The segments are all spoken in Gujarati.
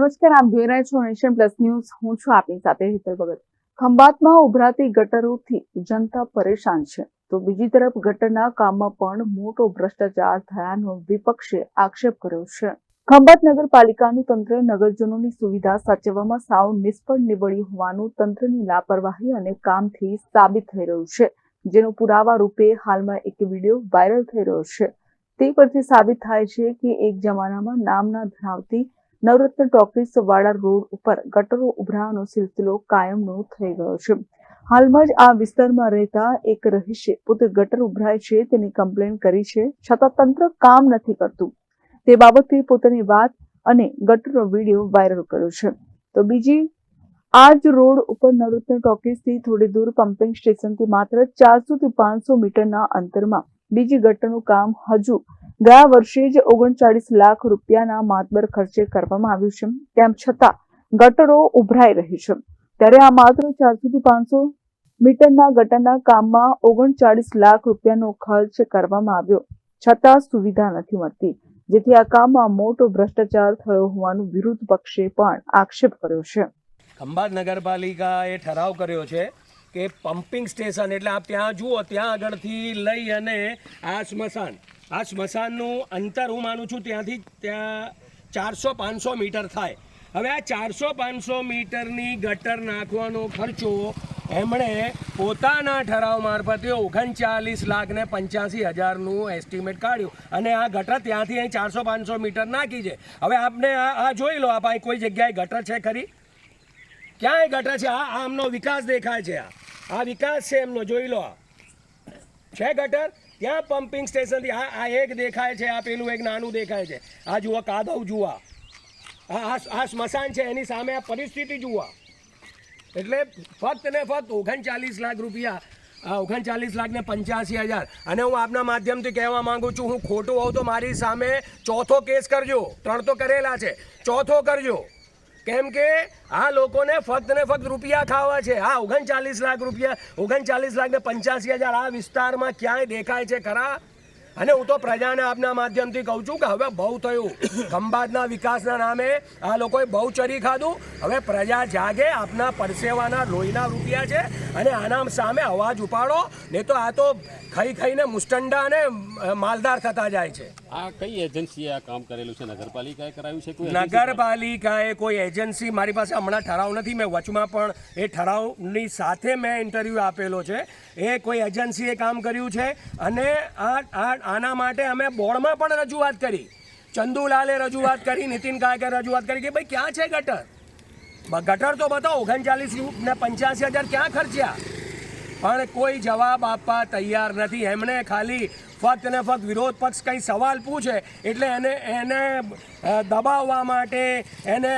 નમસ્કાર, આપ જોઈ રહ્યા છો નેશન પ્લસ ન્યૂઝ. હું છું આપની સાથે હિતલ ભગત. ખંભાતમાં ઉભરાતી ગટરોથી જનતા પરેશાન છે. તો બીજી તરફ ગટરના કામમાં પણ મોટો ભ્રષ્ટાચાર થયાનો વિપક્ષે આક્ષેપ કર્યો છે. ખંભાત નગરપાલિકાનું તંત્ર નગરજનોની સુવિધા સાચવવામાં સાવ નિષ્ફળ નીવડ્યું હોવાનું તંત્રની લાપરવાહી અને કામથી સાબિત થઈ રહ્યું છે. જેનો પુરાવા રૂપે હાલમાં એક વીડિયો વાયરલ થઈ રહ્યો છે. તે પરથી સાબિત થાય છે કે એક જમાનામાં નામના ધરાવતી નવરત્ન ટોકીઝ વાડા રોડ ઉપર ગટરો ઉભરાવાનો સિલસિલો કાયમનો થઈ ગયો છે. હાલમાં જ આ વિસ્તારમાં રહેતા એક રહીશે. પોતે ગટર ઉભરાય છે, તેની કમ્પ્લેન કરી છે. છતાં તંત્ર કામ નથી કરતું. તે બાબતે પોતાની વાત અને ગટરનો વીડિયો વાયરલ કર્યો છે. તો બીજી, આ જ રોડ ઉપર નવરત્ન ટોકીસથી થોડી દૂર પમ્પિંગ સ્ટેશનથી માત્ર ચારસો થી પાંચસો મીટરના અંતરમાં બીજી ગટરનું કામ હજુ ગયા વર્ષે જ ઓગણચાળીસ લાખ રૂપિયાના માતબર ખર્ચે કરવામાં આવ્યું છે. તેમ છતાં ગટરો ઉભરાઈ રહી છે. ત્યારે આ માત્ર ચારસો થી પાંચસો મીટરના ગટરના કામમાં ઓગણચાળીસ લાખ રૂપિયાનો ખર્ચ કરવામાં આવ્યો. છતાં સુવિધા નથી મળતી. જેથી આ કામમાં મોટો ભ્રષ્ટાચાર થયો હોવાનું વિરોધ પક્ષે પણ આક્ષેપ કર્યો છે. ખંભાત નગરપાલિકાએ ઠરાવ કર્યો છે કે પમ્પિંગ સ્ટેશન, એટલે આપ ત્યાં જુઓ, ત્યાં આગળથી લઈ અને આ સ્મશાન આ સ્મશાનનું અંતર હું માનું છું ત્યાંથી ત્યાં ચારસો પાંચસો મીટર થાય. હવે આ ચારસો પાંચસો મીટરની ગટર નાખવાનો ખર્ચો એમણે પોતાના ઠરાવ મારફતે ઓગણચાલીસ લાખ ને પંચ્યાસી હજારનું એસ્ટિમેટ કાઢ્યું અને આ ગટર ત્યાંથી અહીં ચારસો પાંચસો મીટર નાખી છે. હવે આપને આ જોઈ લો આપ અહીં કોઈ જગ્યાએ ગટર છે ખરી? ક્યાંય ગટર છે? આ આમનો વિકાસ દેખાય છે આ. આ વિકાસ છે એમનો, જોઈ લો આ. છે ગટર? ત્યાં પમ્પિંગ સ્ટેશનથી આ આ એક દેખાય છે, આ પેલું એક નાનું દેખાય છે. આ જુઓ, કાદવ જુઓ. આ આ સ્મશાન છે, એની સામે આ પરિસ્થિતિ જુઓ. એટલે ફક્ત ને ફક્ત ઓગણચાલીસ લાખ રૂપિયા ઓગણચાલીસ લાખ ને પંચ્યાસી હજાર. અને હું આપના માધ્યમથી કહેવા માંગુ છું, હું ખોટું હોઉં તો મારી સામે ચોથો કેસ કરજો. ત્રણ તો કરેલા છે. ચોથો કરજો. કેમ કે આ લોકોને ફક્ત ને ફક્ત રૂપિયા ખાવા છે. આ ઓગણચાલીસ લાખ રૂપિયા, ઓગણચાલીસ લાખ ને પંચ્યાસી હજાર આ વિસ્તારમાં ક્યાંય દેખાય છે ખરા? અને હું તો પ્રજાને આપના માધ્યમથી કહું છું કે હવે બહુ થયું. ખંભાતના વિકાસના નામે આ લોકોએ બહુ ચરી ખાધું. હવે પ્રજા જાગે આપના પરસેવાના લોહીના રૂપિયા છે અને આના સામે અવાજ ઉપાડો. નહીં તો આ તો ખાઈ ખાઈને મુસ્ટંડા અને માલદાર થતા જાય છે. આ કઈ એજન્સીએ આ કામ કરેલું છે? નગરપાલિકાએ કરાવ્યું છે કોઈ નગરપાલિકાએ કોઈ એજન્સી મારી પાસે હમણાં ઠરાવ નથી, મેં વચમાં પણ એ ઠરાવની સાથે મેં ઇન્ટરવ્યૂ આપેલો છે. એ કોઈ એજન્સીએ કામ કર્યું છે અને આ આના માટે અમે બોર્ડમાં પણ રજૂઆત કરી. ચંદુલાલે રજૂઆત કરી, નીતિન કાયકે રજૂઆત કરી કે, ભાઈ, ક્યાં છે ગટર? ગટર તો બતાવો, ઓગણચાલીસ ને પંચ્યાસી હજાર ક્યાં ખર્ચ્યા? પણ કોઈ જવાબ આપવા તૈયાર નથી. એમણે ખાલી ફક્ત ને ફક્ત વિરોધ પક્ષ કંઈ સવાલ પૂછે એટલે એને એને દબાવવા માટે એને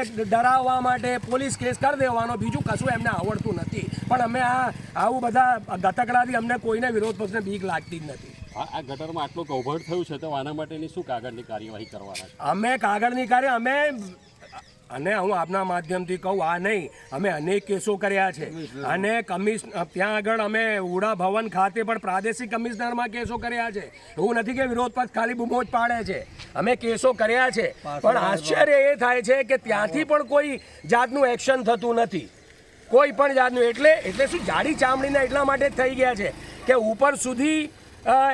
એક ડરાવવા માટે પોલીસ કેસ કરી દેવાનો. બીજું કશું એમને આવડતું નથી. પણ અમે આ આવું બધા ગતકડાથી અમને કોઈને વિરોધ પક્ષને બીક લાગતી જ નથી. આ આ ગટરમાં આટલું કૌભાંડ થયું છે તો આના માટેની શું કાગળની કાર્યવાહી કરવાના અમે કાગળની કાર્ય અમે અને હું આપના માધ્યમથી કહું આ નહીં અમે અનેક કેસો કર્યા છે. અને કમિશન ત્યાં આગળ અમે ઉડા ભવન ખાતે પણ પ્રાદેશિક કમિશનરમાં કેસો કર્યા છે. એવું નથી કે વિરોધ પક્ષ ખાલી બૂમો જ પાડે છે. અમે કેસો કર્યા છે. પણ આશ્ચર્ય એ થાય છે કે ત્યાંથી પણ કોઈ જાતનું એક્શન થતું નથી. કોઈ પણ જાતનું. એટલે એટલે શું જાડી ચામડીના એટલા માટે જ થઈ ગયા છે કે ઉપર સુધી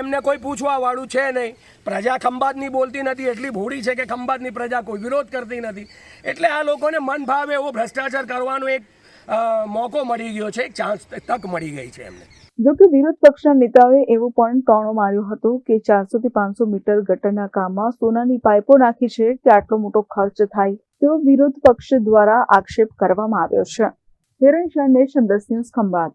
એમને કોઈ પૂછવા વાળું છે નહીં. પ્રજા ખંભાતની બોલતી નથી, એટલી ભૂડી છે કે ખંભાતની પ્રજા કોઈ વિરોધ કરતી નથી. એટલે આ લોકોને મન ભાવે એવો ભ્રષ્ટાચાર કરવાનો એક મોકો મળી ગયો છે, એક ચાન્સ તક મળી ગઈ છે એમને. જો કે વિરોધ પક્ષના નેતાઓએ એવું પણ ટોણો માર્યો હતો કે ચારસો થી પાંચસો મીટર ગટરના કામમાં સોનાની પાઇપો નાખી છે કે આટલો મોટો ખર્ચ થાય, તેવો વિરોધ પક્ષ દ્વારા આક્ષેપ કરવામાં આવ્યો છે. હિરણ શાહ નેશન દસ ખંભાત.